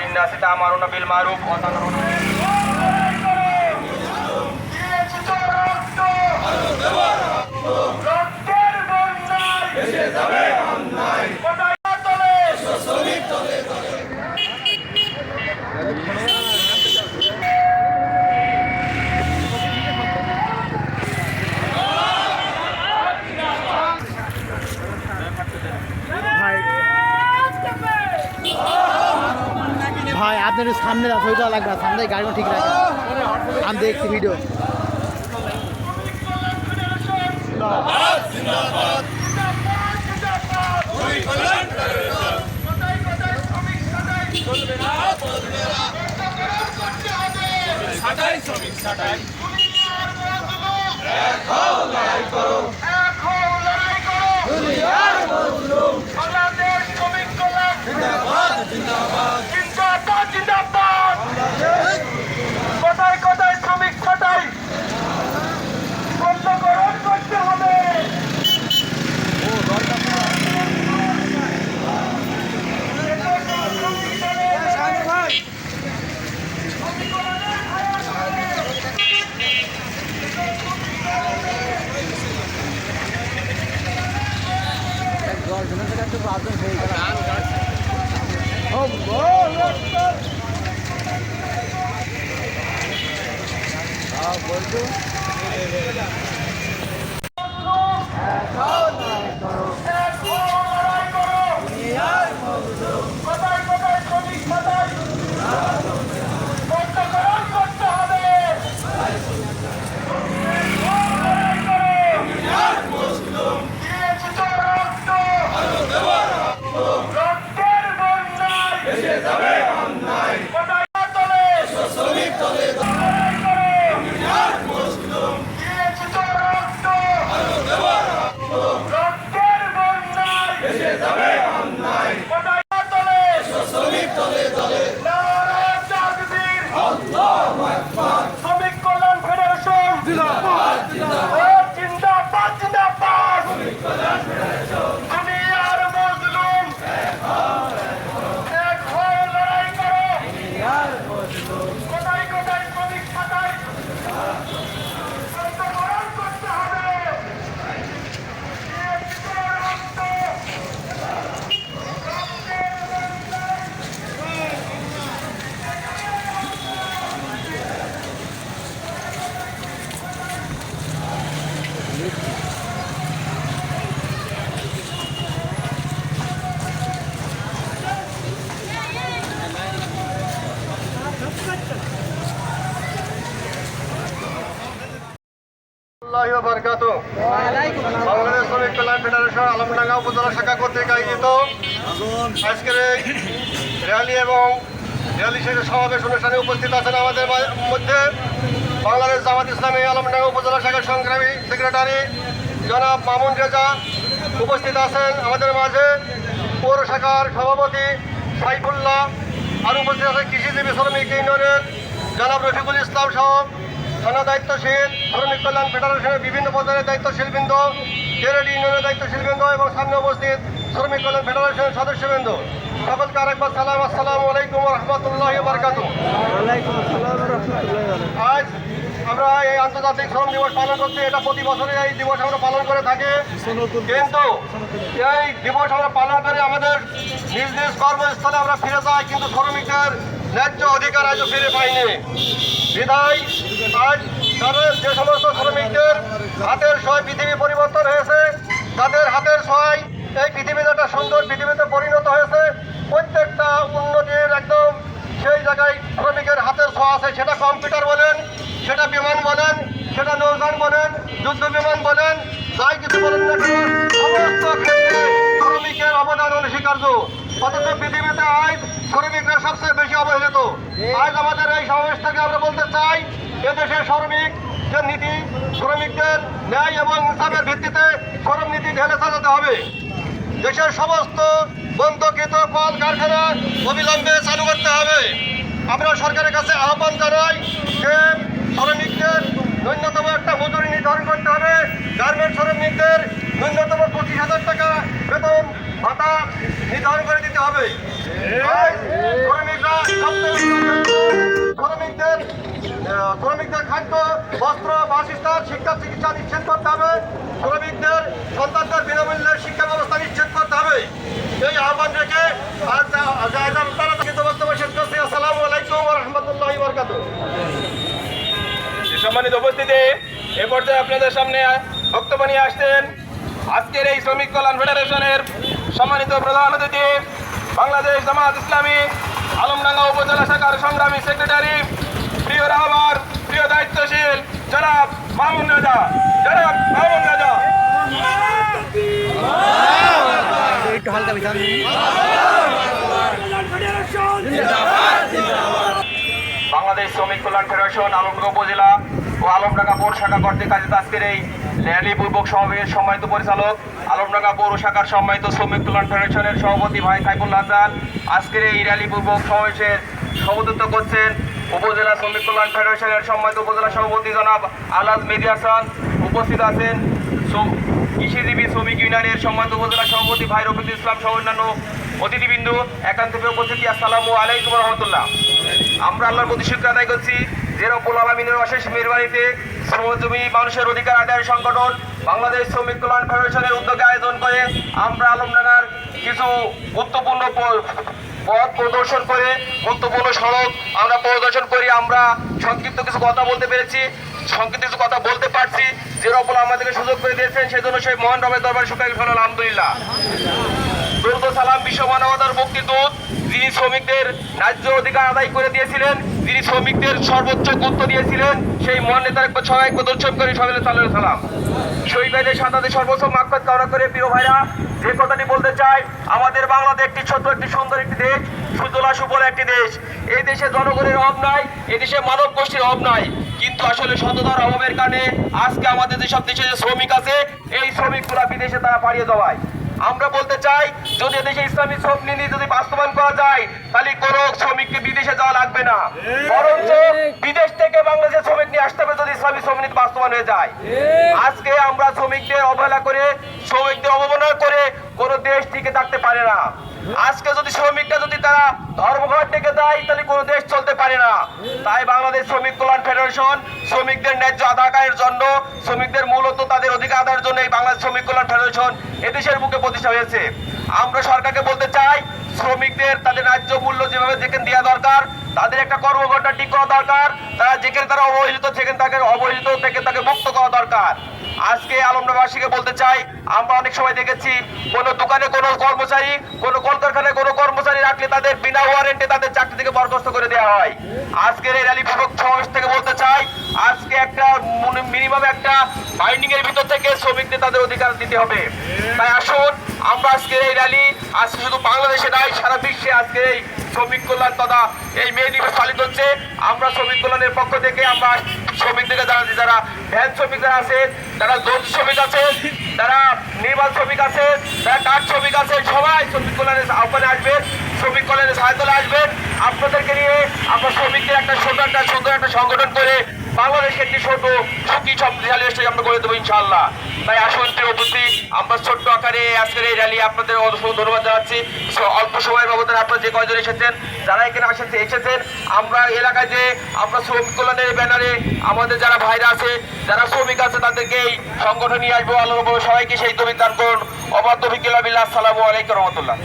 दिन सीता नबील नबिल पोता और আপনার সামনে হইতে লাগবে সামনে গাড়িটা ঠিক রাখেন আমি দেখছি ভিডিও এখন লড়াই করো। বাংলাদেশ শ্রমিক কল্যাণ জিন্দাবাদ জিন্দাবাদ কোথায় কোথায় শ্রমিক ছাটাই বন্ধকরণ করতে হবে এখন Exatamente. আল্লাহি ওয়া। বাংলাদেশ শ্রমিক কল্যাণ ফেডারেশন আলমডাঙ্গা উপজেলা শাখা কর্তৃক আয়োজিত আজকের এই র্যালি এবং র্যালি শেষে সমাবেশ অনুষ্ঠানে উপস্থিত আছেন আমাদের মধ্যে বাংলাদেশ জামাত ইসলামী আলমডাঙ্গা উপজেলা শাখার সংগ্রামী সেক্রেটারি জনাব মামুন রেজা উপস্থিত আছেন আমাদের মাঝে পৌর শাখার সভাপতি সাইফুল্লাহ, আর উপস্থিত আছেন কৃষিজীবী শ্রমিক ইউনিয়নের জনাব রফিকুল ইসলাম সহ থানা দায়িত্বশীল শ্রমিক কল্যাণ ফেডারেশনের বিভিন্ন পদের দায়িত্বশীল বৃন্দ কেরেডি ইউনিয়নের দায়িত্বশীল বৃন্দ এবং সামনে উপস্থিত শ্রমিক কল্যাণ ফেডারেশনের সদস্যবৃন্দ। সকলকে আরেকবার সালাম আসসালাম আলাইকুম রহমতুল্লাহ বারকাত আজ আমরা এই আন্তর্জাতিক শ্রম দিবস পালন করছি। এটা প্রতি বছরে এই দিবস আমরা পালন করে থাকি। কিন্তু এই দিবস আমরা পালন করে আমাদের নিজ নিজ কর্মস্থলে আমরা ফিরে যাই কিন্তু শ্রমিকের ন্যায্য অধিকার আজও ফিরে পাইনি। বিদায় আজ তাদের যে সমস্ত শ্রমিকদের হাতের সয় পৃথিবী পরিবর্তন হয়েছে, তাদের হাতের সয় এই পৃথিবীতে একটা সুন্দর পৃথিবীতে পরিণত হয়েছে, প্রত্যেকটা উন্নতির একদম সেই জায়গায় শ্রমিকের হাতের ছোঁয়া আছে। সেটা কম্পিউটার বলেন, সেটা বিমান বলেন, সেটা নৌযান বলেন, যুদ্ধ বিমান বলেন, যাই কিছু বলেন না সমস্ত শ্রমিকের অবদান অনস্বীকার্য। অথচ পৃথিবীতে আজ শ্রমিকরা সবচেয়ে বেশি অবহেলিত। আজ আমাদের এই সমাবেশ থেকে আমরা বলতে চাই এদেশের শ্রমিক, যে নীতি, শ্রমিকদের ন্যায় এবং ইনসাফের ভিত্তিতে শ্রম নীতি ঢেলে চালাতে হবে। দেশের সমস্ত বন্ধকৃত কল কারখানা অবিলম্বে চালু করতে হবে। আমরা সরকারের কাছে আহ্বান জানাই যে শ্রমিকদের ন্যূনতম একটা মজুরি নির্ধারণ করতে হবে। গার্মেন্ট শ্রমিকদের ন্যূনতম পঁচিশ হাজার টাকা বেতন ভাতা নির্ধারণ করে দিতে হবে। শ্রমিকরা বস্ত্র, বাসস্থান, শিক্ষা, চিকিৎসা নিশ্চিত করতে হবে। শ্রমিকদের, সন্তানদের বিনামূল্যে শিক্ষা ব্যবস্থা নিশ্চিত করতে হবে। এই আহ্বান রেখে বক্তব্য শেষ করছি। আসসালামু সম্মানিত উপস্থিতি, এ পর্যায়ে আপনাদের সামনে বক্তব্য নিয়ে আসছেন আজকের এই শ্রমিক কল্যাণ ফেডারেশনের সম্মানিত প্রধান অতিথি, বাংলাদেশ জামাত ইসলামী, আলমডাঙ্গা উপজেলা শাখার সংগ্রামী সেক্রেটারি, প্রিয় রাহবার প্রিয় দায়িত্বশীল জনাব মামুন রাজা, জনাব মামুন রাজা। বাংলাদেশ শ্রমিক কল্যাণ ফেডারেশন, আলমডাঙ্গা উপজেলা ও আলমডাঙ্গা পৌর শাখা কর্তৃক আয়োজিত আজকের এই র্যালি পূর্বক সমাবেশের সম্মানিত পরিচালক, আলমডাঙ্গা পৌর শাখার সম্মানিত শ্রমিক কল্যাণ ফেডারেশনের সভাপতি ভাই সাইফুল হাসান আজকের এই র্যালি পূর্বক সমাবেশের সভাপতিত্ব করছেন উপজেলা শ্রমিক কল্যাণ ফেডারেশনের সম্মানিত উপজেলা সভাপতি জনাব আলাদ মেদি হাসান উপস্থিত আছেন। কৃষিজীবী শ্রমিক ইউনিয়নের সম্মানিত উপজেলা সভাপতি ভাই রফিকুল ইসলাম সহ অন্যান্য অতিথিবৃন্দু একান্ত উপস্থিতি। আসসালামু আলাইকুম রহমতুল্লাহ। আমরা আল্লাহর প্রতি শুক্র আদায় করছি। রব্বুল আলমিনের অশেষ মেহরবানিতে শ্রমজীবী মানুষের অধিকার আদায়ের সংগঠন বাংলাদেশ শ্রমিক কল্যাণ ফেডারেশনের উদ্যোগে আয়োজন করে আমরা আলমডাঙ্গার কিছু গুরুত্বপূর্ণ পথ প্রদর্শন করে, গুরুত্বপূর্ণ সড়ক। আমরা প্রদর্শন করি, আমরা সংক্ষিপ্ত কিছু কথা বলতে পেরেছি। সংক্ষিপ্ত কিছু কথা বলতে পারছি। যে রব্বুল আমাদেরকে সুযোগ করে দিয়েছেন, সেজন্য সেই মহান রবের দরবারে শুক্রাই ফেল আলহামদুলিল্লাহ। দুর্গ সালাম বিশ্ব মানবতার মুক্তিদূত যিনি শ্রমিকদের ন্যায্য অধিকার আদায় করে দিয়েছিলেন, যিনি শ্রমিকদের সর্বোচ্চ গুরুত্ব দিয়েছিলেন, সেই মহান নেতার সবাই প্রদর্শন করে সাল্লাহ সালাম। শহীদ ভাইদের সাঁতারে সর্বোচ্চ মাকফত কামনা করে, প্রিয় ভাইরা যে কথাটি বলতে চাই, আমাদের বাংলাদেশ একটি ছোট্ট একটি সুন্দর একটি দেশ, সুজলা সুফল একটি দেশ। এই দেশে জনগণের অভাব নাই, এই দেশে মানব গোষ্ঠীর অভাব নাই। কিন্তু আসলে সততার অভাবের কারণে আজকে আমাদের যেসব দেশে শ্রমিক আছে, এই শ্রমিকগুলা বিদেশে তারা পাড়িয়ে যাওয়ায় আমরা বলতে চাই, যদি দেশে ইসলামী শ্রম নীতি যদি বাস্তবায়ন করা যায়, তাহলে কোন শ্রমিককে বিদেশে যাওয়া লাগবে না। বরঞ্চ বিদেশ থেকে বাংলাদেশের শ্রমিক নিয়ে আসতে হবে যদি ইসলামী শ্রম নীতি বাস্তবায়ন হয়ে যায়। আজকে আমরা শ্রমিকদের অবহেলা করে, শ্রমিকদের অবমাননা করে কোনো দেশ টিকে থাকতে পারে না। আজকে যদি শ্রমিকরা যদি তারা ধর্মঘট ডেকে দেয়, তাহলে কোনো দেশ চলতে পারে না। তাই বাংলাদেশ শ্রমিক কল্যাণ ফেডারেশন শ্রমিকদের ন্যায্য আদায়ের জন্য, শ্রমিকদের মূলত তাদের অধিকার আদায়ের জন্য এই বাংলাদেশ শ্রমিক কল্যাণ ফেডারেশন এদেশের বুকে প্রতিষ্ঠা হয়েছে। আমরা সরকারকে বলতে চাই, শ্রমিকদের তাদের ন্যায্য মূল্য যেভাবে যেখানে দেওয়া দরকার, তাদের একটা কর্মঘণ্টা ঠিক করা দরকার তারা যেখানে তারা অবহেলিত, সেখানে তাকে অবহেলিত থেকে তাকে মুক্ত করা দরকার। আজকে আলমনাবাসীকে বলতে চাই, আমরা অনেক সময় দেখেছি, কোন দোকানে কোনো কর্মচারী, কোন কলকারখানায় কোনো কর্মচারী রাখলে তাদের বিনা ওয়ারেন্টে তাদের চাকরি থেকে বরখাস্ত করে দেওয়া হয়। আজকের এই র্যালি পূর্বক সমাবেশ থেকে বলতে চাই, আজকে একটা মিনিমাম একটা বাইন্ডিং এর ভিতর থেকে শ্রমিকদের তাদের অধিকার দিতে হবে। তাই আসুন, আমরা আজকে এই র্যালি আজকে শুধু বাংলাদেশে নয়, সারা বিশ্বে আজকে এই শ্রমিক কল্যাণ তথা এই মে দিবস পালিত হচ্ছে। আমরা শ্রমিক কল্যাণের পক্ষ থেকে আমরা শ্রমিকদেরকে যারা যারা ভ্যান শ্রমিক যারা আছে, তারা দোষ শ্রমিক আছে, তারা নির্মাণ শ্রমিক আছে, তারা কাঠ শ্রমিক আছে, সবাই শ্রমিক কল্যাণের আহ্বানে আসবেন শ্রমিক কল্যাণের সহায়তায় আসবেন আপনাদেরকে নিয়ে আমরা শ্রমিকদের একটা সুন্দর একটা সুন্দর একটা সংগঠন করে বাংলাদেশকে একটি ছোট সুখী সমৃদ্ধিশালী দেশটাকে আমরা করে দেবো ইনশাল্লাহ তাই আসুন উপস্থিত আমরা ছোট্ট আকারে আজকের এই র্যালি আপনাদের অসংখ্য ধন্যবাদ জানাচ্ছি। অল্প সময়ের ব্যবধানে আপনারা যে কয়জন এসেছেন, যারা এখানে আসেছে, এসেছেন, আমরা এলাকায় যে, আমরা শ্রমিক কল্যাণের ব্যানারে আমাদের যারা ভাইরা আছে, যারা শ্রমিক আছে, তাদেরকে এই সংগঠন নিয়ে আসব। আল্লাহ সবাইকে সেই দান করুন। অবাধ্য বিকেলা বিল্লাহ আসসালামু আলাইকুম রহমতুল্লাহ।